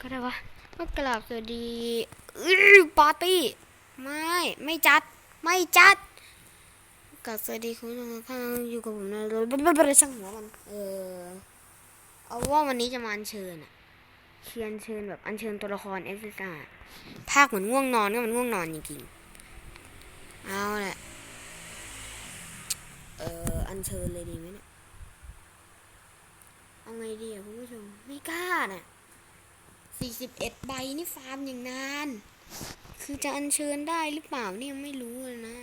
ก็ได้วะก็กราบสวัสดีปาร์ตี้ ไม่ ไม่จัด ไม่จัดกราบสวัสดีคุณผู้ชมข้าอยู่กับผมนะรถบัสบัสช่างหัวมัน เออ เอาว่าวันนี้จะมาอัญเชิญอะเชียนเชิญแบบอัญเชิญตัวละครเอสซาภาคเหมือนง่วงนอนก็มันง่วงนอนจริงๆ เอาแหละ เอออัญเชิญเลยดีไหมเนี่ย เอาไงดีอะคุณผู้ชม ไม่กล้าเนี่ย 41 ใบนี่ฟาร์มอย่างนาน คือจะอัญเชิญได้หรือเปล่าเนี่ยไม่รู้เลยนะ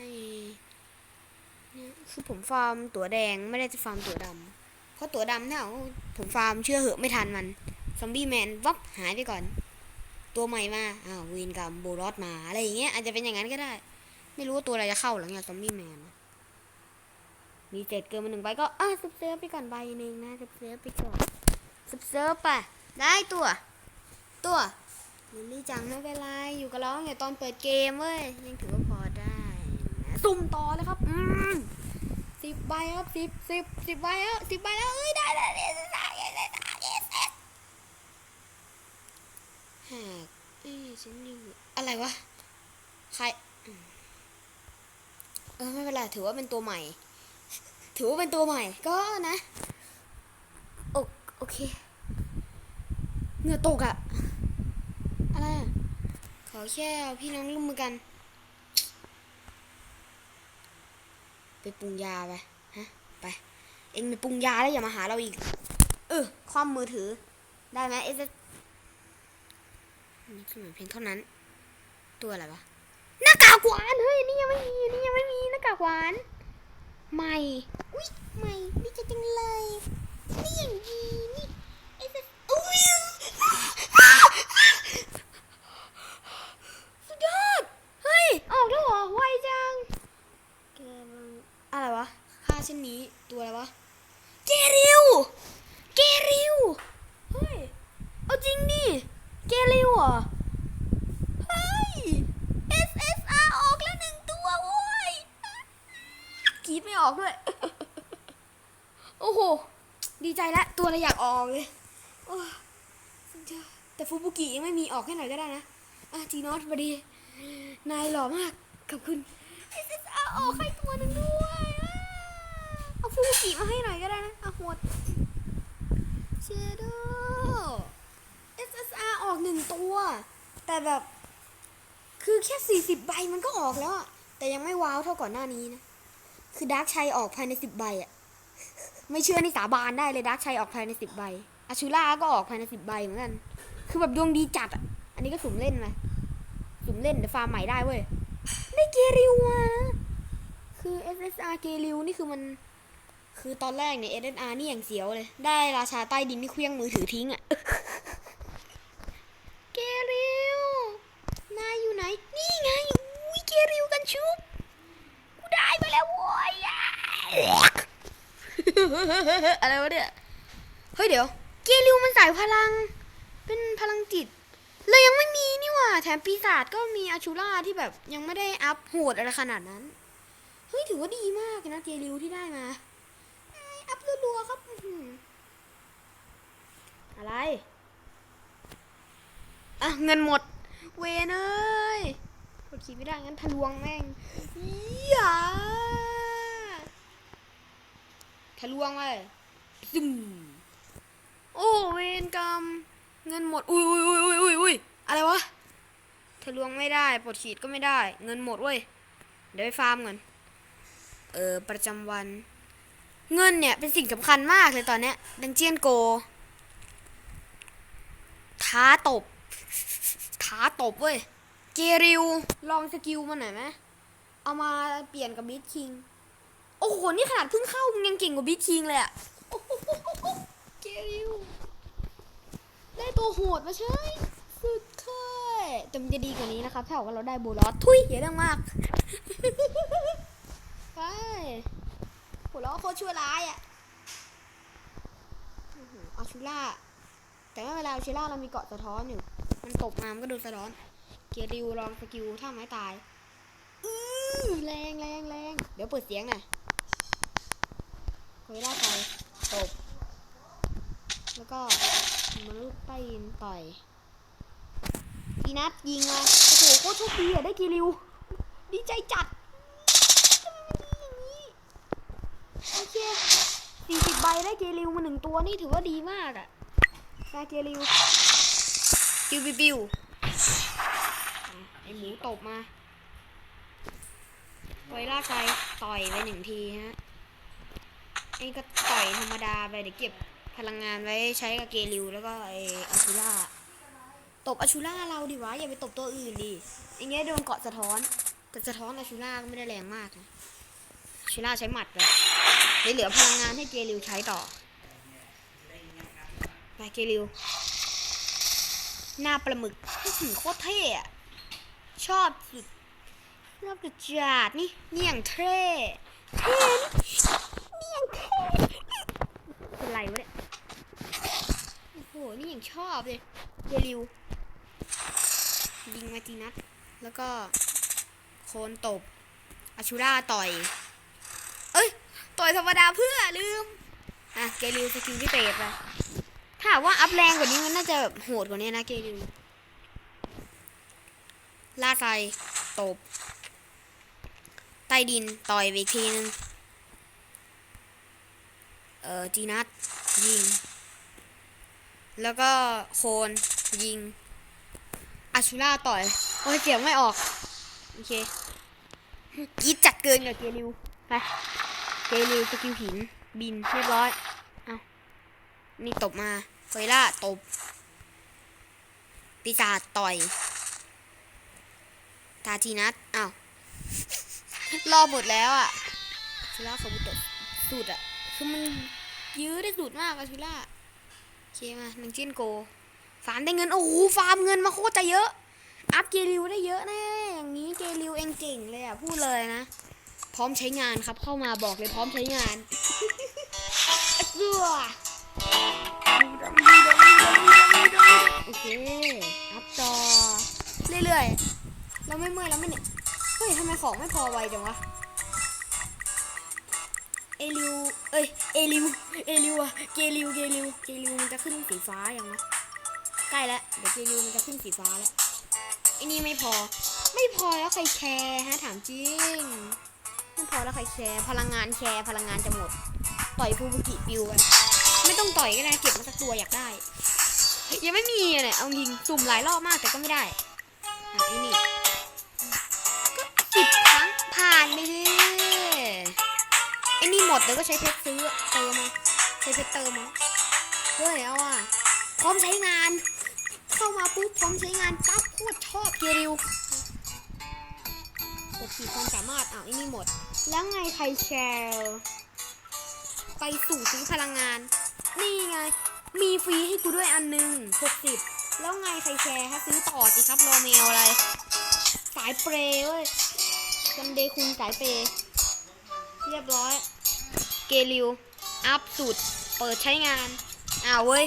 เนี่ยคือผมฟาร์มตัวแดงไม่ได้จะฟาร์มตัวดำเพราะตัวดำเนี่ยผมฟาร์มเชื่อเหอะไม่ทันมันซอมบี้แมนวับหายไปก่อน ตัวใหม่มาอ้าววีนกับโบรอสมาอะไรอย่างเงี้ยอาจจะเป็นอย่างนั้นก็ได้ ไม่รู้ว่าตัวอะไรจะเข้าหลังจากซอมบี้แมนมีเจ็ดเกินมาหนึ่งใบก็อะซับเซิร์ฟไปก่อนใบหนึ่งนะซับเซิร์ฟไปก่อนซับเซิร์ฟไปได้ตัวัวลิลี่จังไม่เป็นไรอยู่กับเราเนี่ยตอนเปิดเกมเว้ยยังถือว่าพอได้ซุ่มต่อเลยครับอืมสิบใบครับสิบสิบสิบใบแล้วสิบใบแล้วเอ้ยได้ได้ได้ได้ได้ได้ได้หากเอ้ยฉันยังอะไรวะใครเออไม่เป็นไรถือว่าเป็นตัวใหม่ ถือว่าเป็นตัวใหม่ก็นะ โอโอเค เงือตกอะ อะไรขอแค่พี่น้องร่วมมือกัน ไปปรุงยาไปฮะไป เองไปปรุงยาแล้วอย่ามาหาเราอีก เออความมือถือ ได้ไหมเอสนี่คือเหมือนเพียงเท่านั้น ตัวอะไรวะหน้ากากหวานเฮ้ยนี่ยังไม่มีนี่ยังไม่มีหน้ากากหวานใหม่อุ๊ยใหม่ดีใจจังเลย นี่อย่างดีนี่เอสอุ้ย สุดยอด เฮ้ย ออกแล้วเหรอ ไวจัง แกมันอะไรวะ ค่าเช่นนี้ ตัวอะไรวะ เกริว เกริว เฮ้ย เอาจริงดิ เกริวเหรอ เฮ้ย SSR ออกแล้วหนึ่งตัวโว้ยกรีดไม่ออกด้วย โอ้โห ดีใจแล้ว ตัวอะไรอยากออกเลยโอ้สุดยอดแต่ฟูบุกิยังไม่มีออกให้หน่อยก็ได้นะ อะจีนอส พอดี นายหล่อมาก ขอบคุณ SSR ออกให้ตัวหนึ่งด้วยเอาฟูกิมาให้หน่อยก็ได้นะเอาหมดเชโด SSR ออกหนึ่งตัว แต่แบบ คือแค่ 40 ใบมันก็ออกแล้วอะแต่ยังไม่ว้าวเท่าก่อนหน้านี้นะ คือดาร์กชัยออกภายใน 10 ใบอะไม่เชื่อนี่สาบานได้เลยดาร์กชัยออกภายใน 10 ใบอาชูล่าก็ออกภายใน 10 ใบเหมือนกัน คือแบบดวงดีจัดอะอันนี้ก็สุ่มเล่นไป สุ่มเล่นเดี๋ยวฟาร์มใหม่ได้เว้ยได้เกริวมาคือ SSR เกริวนี่คือมัน คือตอนแรกเนี่ย SSR นี่อย่างเสียวเลย ได้ราชาใต้ดินนี่เคลี้ยงมือถือทิ้งอะเกริวนายอยู่ไหน นี่ไงอุ้ยเกริวกันชุบกูได้มาแล้วโว้ยอะอะไรวะเนี่ย เฮ้ยเดี๋ยว เกริวมันสายพลัง เป็นพลังจิต เลยยังไม่มีนี่หว่า แถมปีศาจก็มีอาชูล่าที่แบบยังไม่ได้อัพโหดอะไรขนาดนั้น เฮ้ย ถือว่าดีมากนะเกริวที่ได้มา อัพรัวๆครับ อะไร อะ เงินหมด เวเอ้ยกดขี่ไม่ได้งั้นทะลวงแม่งอย่าทะลวงเลยซึมโอ้เวนกรรม เงินหมด อุ้ยอุ้ยอุ้ยอุ้ยอุ้ยอะไรวะะลวงไม่ได้ปลดขีดก็ไม่ได้ เงินหมดเว้ย เดี๋ยวไปฟาร์มก่อนเออประจำวัน เงินเนี่ยเป็นสิ่งสำคัญมากเลยตอนเนี้ยดังเจียนโก ท้าตบ ท้าตบเว้ย เกริวลองสกิลมันหน่อยไหมเอามาเปลี่ยนกับบีทคิง โอ้โห นี่ขนาดเพิ่งเข้ามึงยังเก่งกว่าบีทคิงเลยอะเกริวได้ตัวโหดมาเชยสุดเคย แต่มันจะดีกว่านี้นะครับถ้าหากว่าเราได้โบลอสทุยเยอะดังมากไปหัวเราะโคตรชั่วร้ายอะอาชูล่า แต่ไม่เวลาอาชูล่าเรามีเกาะสะท้อนอยู่ มันตกมามันก็โดนสะท้อน เกียร์ริวลองสกิลท่าไม้ตายอือแรงแรงแรงเดี๋ยวเปิดเสียงหน่อยคุยล่าไปตบ แล้วก็มนุษย์ใต้ดินต่อย ทีนัดยิงมาโอ้โหโคตรโชคดีอะได้กีริว ดีใจจัดโอเคสี่สิบใบได้เกริวมาหนึ่งตัวนี่ถือว่าดีมากอะได้เกริวปิวปิวปิวไอหมูตบมาไวล่าไซต่อยไปหนึ่งทีฮะไอ้ก็ต่อยธรรมดาไปเดี๋ยวเก็บพลังงานไว้ใช้กับเกริวแล้วก็ไออาชูล่า ตบอชูล่าเราดิวะอย่าไปตบตัวอื่นดิอย่างเงี้ยโดนเกาะสะท้อนแต่สะท้อนอชูล่าก็ไม่ได้แรงมากนะอชูล่าใช้หมัดเลยเดี๋ยเหลือพลังงานให้เกลิวใช้ต่อไปเกลิวหน้าปลาหมึกอื้อหือโคตรเท่อะชอบสุดชอบสุดจัดนี่นี่อย่างเท่เท่นี่อย่างเท่เป็นไรวะเนี่ยโอ้โหนี่อย่างชอบเลยเกลิว ยิงมาจีนัด แล้วก็โคนตบอาชูราต่อย เอ้ย ต่อยธรรมดาเพื่อลืม อะ เกลิวสกิลพิเศษไปถ้าว่าอัพแรงกว่านี้มันน่าจะแบบโหดกว่านี้นะเกลิวล่าไซตบ ใต้ดินต่อยไปอีกทีนึง เอ่อจีนัดยิง แล้วก็โคนยิง อาชูล่าต่อย โอ้ยเสียงไม่ออก โอเคกีดจัดเกินกับเกลิวไปเกลิวสกิลหิน บินเรียบร้อย เอานี่ตบมาเฟยล่าตบ ปีศาจต่อย ตาทีนัดอ้าวรอหมดแล้วอะอาชูล่าเขาบุตบสุดอะ คือมันยื้อได้สุดมากอาชูล่า โอเคมาหนึ่งจิ้นโก ฟารได้เงิน โอ้โห ฟาร์มเงินมาโคตรจะเยอะ อัพเกลิวได้เยอะแน่ อย่างนี้เกลิวเองเก่งเลยอะ พูดเลยนะ พร้อมใช้งานครับ เข้ามาบอกเลยพร้อมใช้งานเสือโอเค อัพต่อ เรื่อยๆ เราไม่เมื่อยเราไม่เหนื่ยเฮ้ยทำไมของไม่พอไวจังวะเอลิว เอ้ย เอลิว เอลิวอะเกลิว เกลิว เกลิวมันจะขึ้นสีฟ้ายังวะ ใกล้แล้ว เดี๋ยวเกลิวมันจะขึ้นสีฟ้าแล้วไอ้นี่ไม่พอ ไม่พอแล้วใครแชร์ฮะถามจริง ไม่พอแล้วใครแชร์ พลังงานแชร์ พลังงานจะหมด ต่อยฟูบุกิปิวกันไม่ต้องต่อยก็ได้เก็บมาสักตัวอยากได้ ยังไม่มีเนี่ยเอายิงสุ่มหลายรอบมากแต่ก็ไม่ได้อะไอ้นี่ก็สิบครั้งผ่านไปดิไอ้นี่หมดเดี๋ยวก็ใช้เพชรซื้อเติมมาใช้เพชรเติมมาเฮ้ยเอาอะพร้อมใช้งาน เข้ามาปุ๊บพร้อมใช้งานปั๊บโคตรชอบเกริวกดขีดความสามารถอ้าวไอ้นี่หมด แล้วไงใครแชร์ไปสู่ซื้อพลังงาน นี่ไง มีฟรีให้กูด้วยอันหนึ่งหกสิบแล้วไงใครแชร์ฮะซื้อต่อสิครับรอเมลอะไร สายเปรย์เว้ยกันเดคุงสายเปรย์เรียบร้อย เกลิว อัพสุด เปิดใช้งาน อ้าวเว้ย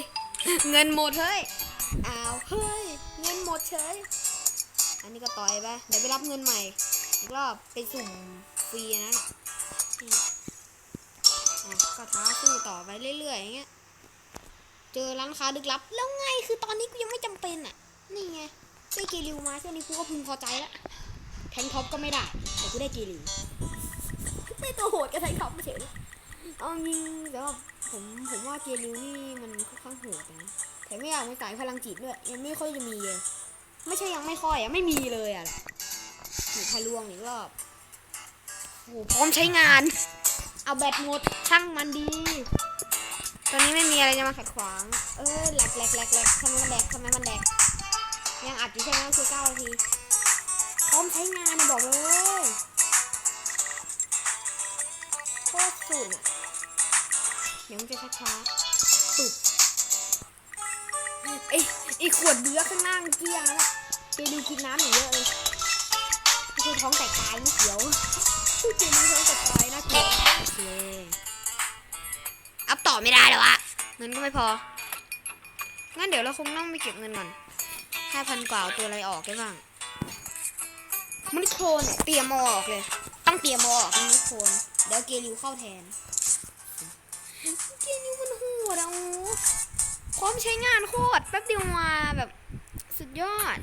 เงินหมดเฮ้ย อ้าว เฮ้ย เงินหมดเฉย อันนี้ก็ต่อยไป เดี๋ยวไปรับเงินใหม่ อีกรอบไปสุ่มฟรีนะก็ท้าสู้ต่อไปเรื่อยๆอย่างเงี้ย เจอร้านค้าลึกลับ แล้วไง คือตอนนี้กูยังไม่จำเป็นอะ นี่ไง ได้เกลิวมาแค่นี้กูก็พึงพอใจแล้วแทงท็อปก็ไม่ได้ แต่กูได้เกลิวได้ตัวโหดกับแทงท็อปไม่เฉยเลยเอาจริงแต่ว่าผมผมว่าเกลิวนี่มันค่อนข้างโหดนะ แต่ไม่อยากมีสายพลังจิตด้วย ยังไม่ค่อยจะมีเลยไม่ใช่ยังไม่ค่อยอะไม่มีเลยอะแหละหนูทะลวงอีกรอบโอ้โหพร้อมใช้งาน เอาแบตหมดช่างมันดีตอนนี้ไม่มีอะไรจะมาขัดขวาง เออแหลกแหลกแหลกแหลกทำไมมันแหลกทำไมมันแหลกยังอัดอยู่ใช่ไหมคือเก้านาที พร้อมใช้งานนะบอกเลยโคตรสุดอะ เดี๋ยวมันจะช้าๆสุด ไอ้ไอ้ขวดเบือข้างล่างเกลี้ยงแล้วน่ะเจดูกินน้ำอย่างเยอะเลยไม่ใช่ท้องแตกตายนะเขียวเจดูท้องแตกตายนะเขียวโอเคอัพต่อไม่ได้แล้วอะเงินก็ไม่พองั้นเดี๋ยวเราคงต้องไปเก็บเงินก่อนห้าพันกว่าเอาตัวอะไรออกได้บ้างมันโครนเตรียมเอาออกเลย ต้องเตรียมเอาออกมันโครนเดี๋ยวเกลิวเข้าแทนเกลิวมันโหดอะโอ้พ ร้อมใช้งานโคตรแป๊บเดียวมาแบบสุดยอด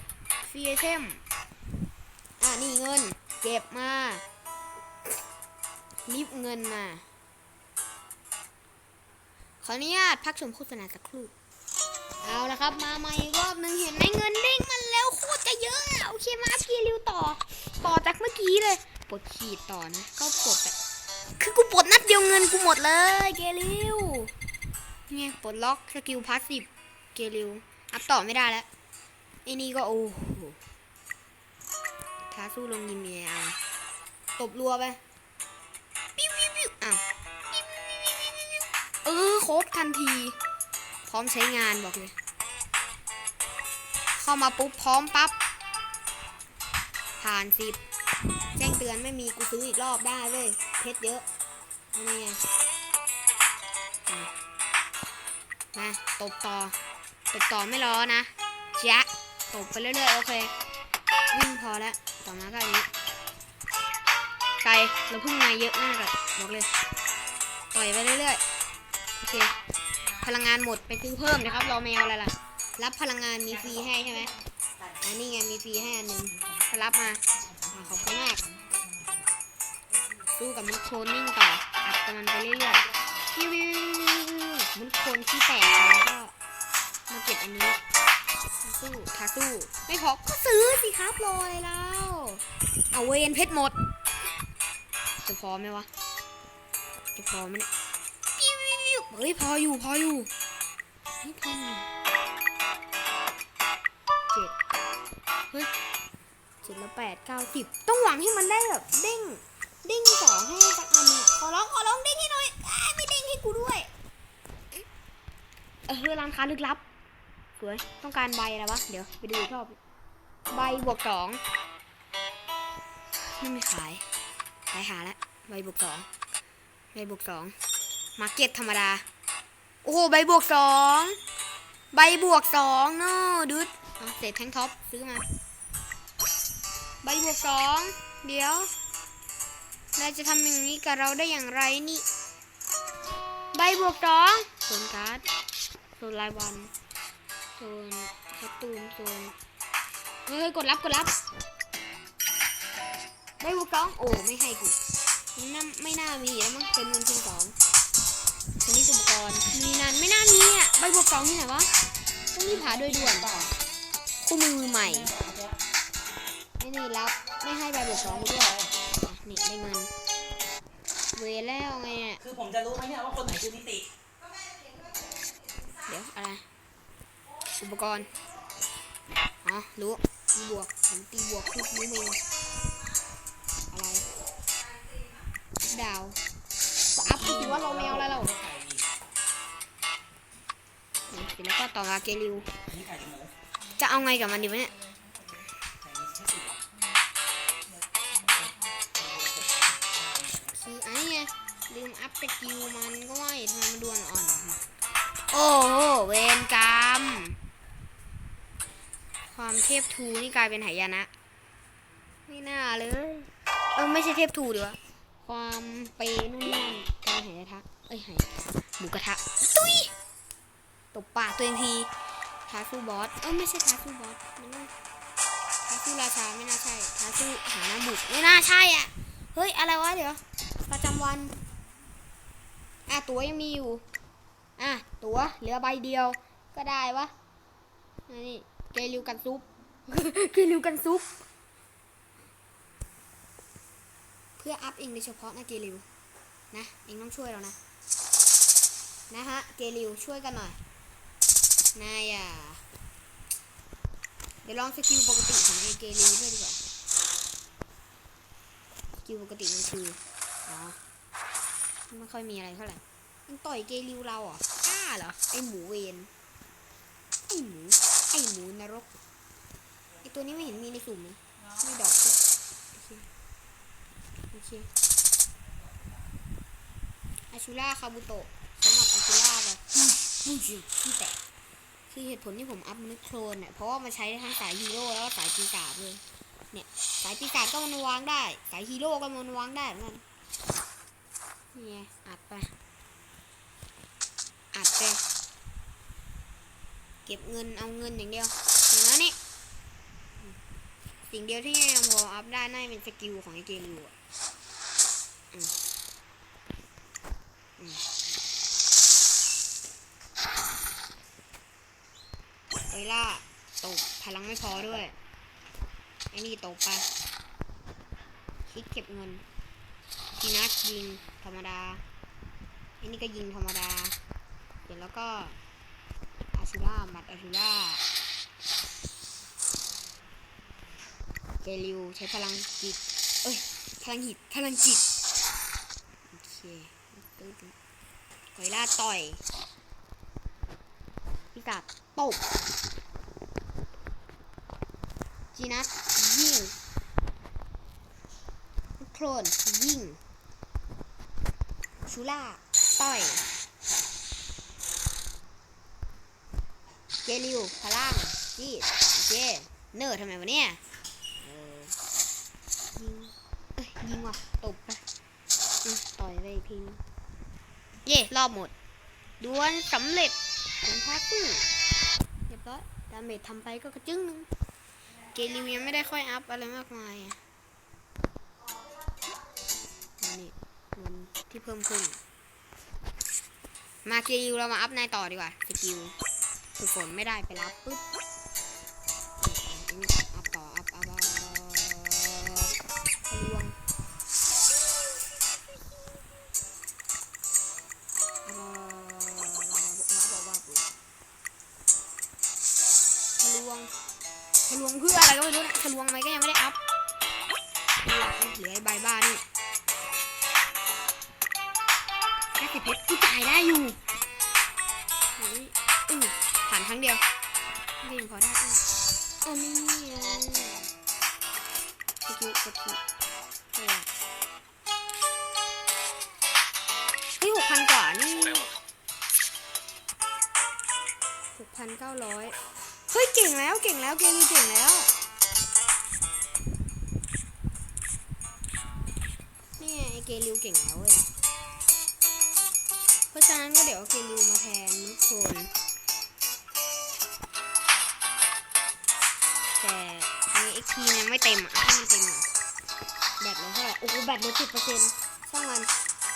ฟรีไอเทมอะนี่เงิน เก็บมารีบเงินมา ขออนุญาตพักชมโฆษณาสักครู่ เอาละครับ มาใหม่รอบหนึ่งเห็นไหมเงินเด้งมันแล้วโคตรจะเยอะอะโอเคมาพเกียร์ริวต่อ ต่อจากเมื่อกี้เลยปลดขีดต่อนะ ก็ปลดแบบคือกูปลดนัดเดียวเงินกูหมดเลยเกริว เนี่ยปลดล็อกสกิลพาสซีฟเกริวอัพต่อไม่ได้แล้วไอ้นี่ก็โอ้โหท้าสู้ลงยิมเมียเอาตบรัวไปปิ้วปิ้วปิ้วอ้าวปิ้วปิ้วปิ้วปิ้วเออครบทันที พร้อมใช้งานบอกเลย เข้ามาปุ๊บพร้อมปั๊บผ่านสิบแจ้งเตือนไม่มีกูซื้ออีกรอบได้เลยเพชรเยอะนี่ไง มาตบต่อตบต่อไม่รอนะจ๊ะตบไปเรื่อยๆโอเควิ่งพอแล้วต่อมาก็อันนี้ไกลเราพึ่งมาเยอะมากเลยบอกเลย ต่อยไปเรื่อยๆโอเคพลังงานหมดไปซื้อเพิ่มนะครับรอแมวอะไรล่ะ รับพลังงานมีฟรีให้ใช่ไหมอันนี้ไงมีฟรีให้อันหนึ่งรับมาขอบคุณมากสู้กับมุกโคลนนิ่งต่ออัดกับมันไปเรื่อยๆ มุกโคนที่แตกไปแล้วก็มาเก็บอันนี้ทาสู้ทาสู้ไม่พอก็ซื้อสิครับรออะไรแล้ว เอาเวนเพชรหมด จะพอไหมวะ จะพอไหมเนี่ยเฮ้ยพออยู่พออยู่เฮ้พออยู่เจ็ดเฮ้ยเจ็ดแล้วแปดเก้าสิบต้องหวังให้มันได้แบบเด้งเด้งสองให้สักอันหนึ่งขอร้องขอร้องเด้งให้หน่อยอ้ายไม่เด้งให้กูด้วย เออร้านค้าลึกลับสวยต้องการใบอะไรวะ เดี๋ยวไปดูอีกรอบ ใบบวกสองไม่มีขาย ขายหาแล้วใบบวกสองใบบวกสองมาเก็ตธรรมดา โอ้โห ใบบวกสองใบบวกสองเนาะดุดเอาเศษแทงท็อปซื้อมา ใบบวกสองเดี๋ยวนายจะทำอย่างนี้กับเราได้อย่างไรนี่ ใบบวกสองโซนการ์ด โซนรายวันโซนคัตตูนโซนเฮ้ยกดรับกดรับใบบวกสองโอ้ไม่ให้กูมันน่าไม่น่ามีแล้วมั้งเป็นเงินเพียงสองชนิดอุปกรณ์มีนานไม่น่ามีอะใบบวกสองที่ไหนวะต้องรีบหาโดยด่วนคู่มือใหม่ไอ้นี่รับไม่ให้ใบบวกสองด้วยนี่ได้เงินเวแล้วไงเนี่ยคือผมจะรู้ไหมเนี่ยว่าคนไหนคือนิติ เดี๋ยวอะไร อุปกรณ์อ๋อรู้ตีบวกผมตีบวกทุกนิ้วมืออะไร ดาวอัพคือว่าเราแมวอะไรเราเสร็จแล้วก็ต่อมาเกลิว จะเอาไงกับมันดีวะเนี่ยไก่นี้ใช่สุดหรอคือไอ้ไงลืมอัพสกิลมันก็ว่าทำไมมันดวนอ่อน อ้โหเวรกรรม ความเทพทูนี่กลายเป็นหายนะ ไม่น่าเลย เออไม่ใช่เทพทูดีวะ ความเปนู่นนี่กลายหายทะเอ้ยหายหมูกระทะ ตุ้ยตบปากตัวเองทีท้าสู้บอส เออไม่ใช่ท้าสู้บอส มันต้องท้าสู้ราชาไม่น่าใช่ท้าสู้หาน้าบุกไม่น่าใช่อะ เฮ้ยอะไรวะเดี๋ยว ประจำวันอะตัวยังมีอยู่ อะตั๋วเหลือใบเดียวก็ได้วะนี่เกลิวกันซุปเกลิวกันซุปเพื่ออัพเองโดยเฉพาะนะเกลิวนะเองต้องช่วยเรานะนะฮะเกลิวช่วยกันหน่อยนายอะเดี๋ยวลองสกิลปกติของไอเกลิวด้วยดีกว่าสกิลปกติมันคืออ๋อไม่ค่อยมีอะไรเท่าไหร่ มันต่อยเกลิวเราเหรอกล้าเหรอ ไอหมูเวนไอหมู ไอหมูนรก ไอตัวนี้ไม่เห็นมีในสุ่มเลยไม่ดอกด้วยโอเค โอเคอาชูล่าคาบุโตะสำหรับอาชูล่าแบบมูจิที่แตกคือเหตุผลที่ผมอัพมนุษย์โคลนเนี่ยเพราะว่ามันใช้ได้ทั้งสายฮีโร่แล้วก็สายปีศาจเลยเนี่ย สายปีศาจก็มันวางได้ สายฮีโร่ก็มันวางได้เหมือนกันนี่อัดไป อัดไปเก็บเงินเอาเงินอย่างเดียวเห็นไหมนี่สิ่งเดียวที่ยังพออัพได้น่าจะเป็นสกิลของไอเกมอยู่อะอืมอืมเอ้ยล่าตกพลังไม่พอด้วยไอ้นี่ตกไปคิดเก็บเงินทีนัดยิงธรรมดาไอ้นี่ก็ยิงธรรมดา เดี๋ยวแล้วก็อาชูล่ามัดอาชูล่าเจลิวใช้พลังจิต เอ้ย พลังหิตพลังจิต โอเคตึ๊ดกอยล่าต่อยพิกัดตบจีนัสยิงโคลนยิงชูล่าต่อย เจลิวพลังจีดเจเนอร์ทำไมวะเนี่ยเออยิงเอ้ยยิงว่ะตบไปอืมต่อยไปอีกทีนึงเย่รอบหมดดวลสำเร็จผลท้าคู่เรียบร้อยดาเมจทำไปก็กระจึ้งนึงเกลิวยังไม่ได้ค่อยอัพอะไรมากมายอันนี่มันที่เพิ่มขึ้น มาเกลิวเรามาอัพนายต่อดีกว่าสกิล ฝึกฝนไม่ได้ไปรับปุ๊บอัพต่ออัพอัพอัพทะลวงทะลวงทะลวงเพื่ออะไรก็ไม่รู้นะทะลวงไหมก็ยังไม่ได้อัพทะลวงเหลือใบบ้านี่แค่สิบเพชรกูจ่ายได้อยู่เฮ้ยอือ ผ่านครั้งเดียวก็ยังพอได้อันนี้ไงสกิลสกิลเท่หกพันกว่านี่หกพันเก้าร้อยเฮ้ย เก่งแล้วเก่งแล้วเกมีเก่งแล้ว นี่ไอเกลิวเก่งแล้วเว้ย เพราะฉะนั้นก็เดี๋ยวเอาเกลิวมาแทนทุกคน ใน XP เนี่ยไม่เต็มอะให้มันเต็มอะแบตเหลยเท่าไหร่โอ้โหแบตเหลือสิบเปอร์เซ็นต์ช่างมัน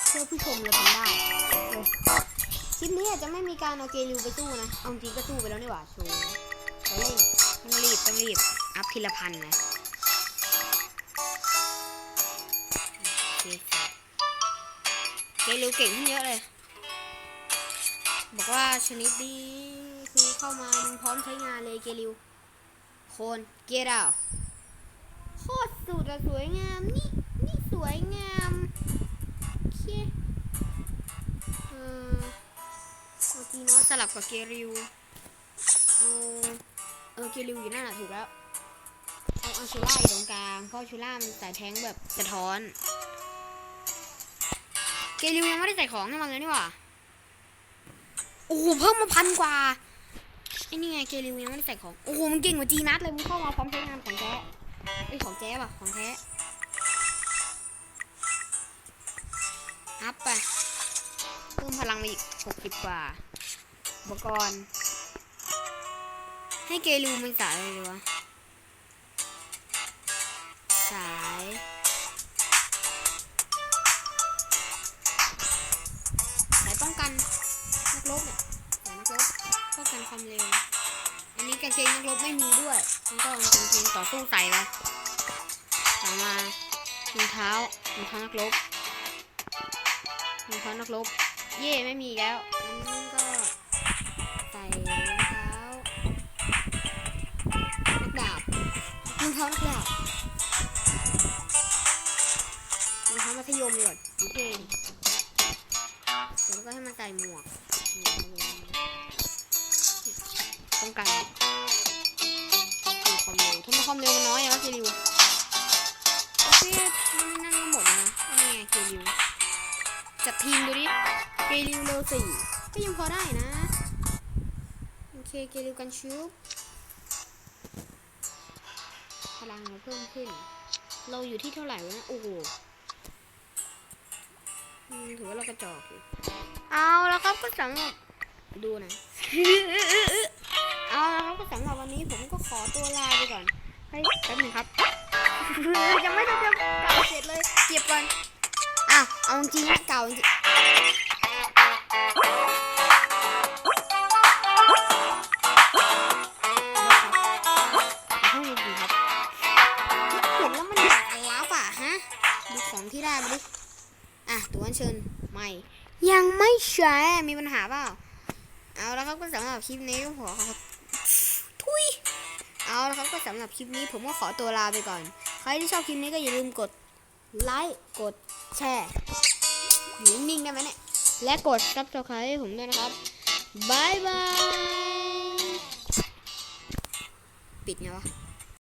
เพื่อผู้ชมเราทำได้เออคลิปนี้อาจจะไม่มีการเอาเกลิวไปสู้นะเอาจริงก็สู้ไปแล้วนี่หว่าโชว์ไปเล่นต้องรีบต้องรีบอัพทีละพันนะเกลิวเก่งขึ้นเยอะเลย บอกว่าชนิดนี้คือเข้ามามึงพร้อมใช้งานเลยเกลิวโคนเกดาว โคตรสุดอะสวยงาม นี่ นี่สวยงามโอเคเออเอาจีนอสสลับกับเกริวเอาเออเกริวอยู่นั่นแหละถูกแล้วเอาเอาชูล่าอยู่ตรงกลางเพราะชูล่ามันใส่แทงแบบสะท้อน เกริวยังไม่ได้ใส่ของให้มันเลยนี่หว่าโอ้โหเพิ่มมาพันกว่าไอ้นี่ไงเกลิวยังไม่ได้ใส่ของ โอ้โหมันเก่งกว่าจีนัทเลยมึงเข้ามาพร้อมใช้งานของแท้ ไอของแท้ป่ะ ของแท้อัพไปเพิ่มพลังมาอีกหกสิบกว่า อุปกรณ์ ให้เกลิวมันสายอะไรวะ สาย สายป้องกัน นักรบเนี่ย สายนักรบป้องกันความเร็ว อันนี้กางเกงนักรบไม่มีด้วยมันก็กางเกงต่อสู้ใส่ไปต่อมารองเท้ารองเท้านักรบรองเท้านักรบ เย่ไม่มีแล้วอันนี้ก็ใส่รองเท้านักดาบรองเท้านักดาบรองเท้ามัธยมเลยว่ะดูเท่ดิเดี๋ยวแล้วก็ให้มันใส่หมวกหมวกป้องกัน มีความเร็วทำไมความเร็วมันน้อยอะวะเกลิวโอเคนั่นก็หมดแล้วนะอันนี้ไงเกลิวจัดทีมดูดิเกลิวเร็วสี่ก็ยังพอได้นะโอเคเกลิวกันชุบพลังเราเพิ่มขึ้น เราอยู่ที่เท่าไหร่วะนะโอ้โหอืมถือว่าเรากระจอกอยู่เอาแล้วครับก็สำหรับดูนะ เอาละครับก็สำหรับวันนี้ผมก็ขอตัวลาไปก่อน เฮ้ยแป๊บนึงครับ ยังไม่ได้เก่าเสร็จเลยเก็บก่อนอะเอาจริงเก่าจริงเห็นแล้วมันอยากลับอะฮะดูของที่ได้มาดิ อะ ตัวอัญเชิญใหม่ ยังไม่ใช้มีปัญหาเปล่า เอาแล้วครับก็สำหรับคลิปนี้ก็ขอขอทุำหรับคลิปนี้ผมก็ขอตัวลาไปก่อน ใครที่ชอบคลิปนี้ก็อย่าลืมกดไลค์กดแชร์อยู่นิ่งได้ไหมเนี่ย และกด subscribe ให้ผมด้วยนะครับบายบาย ปิดไงวะ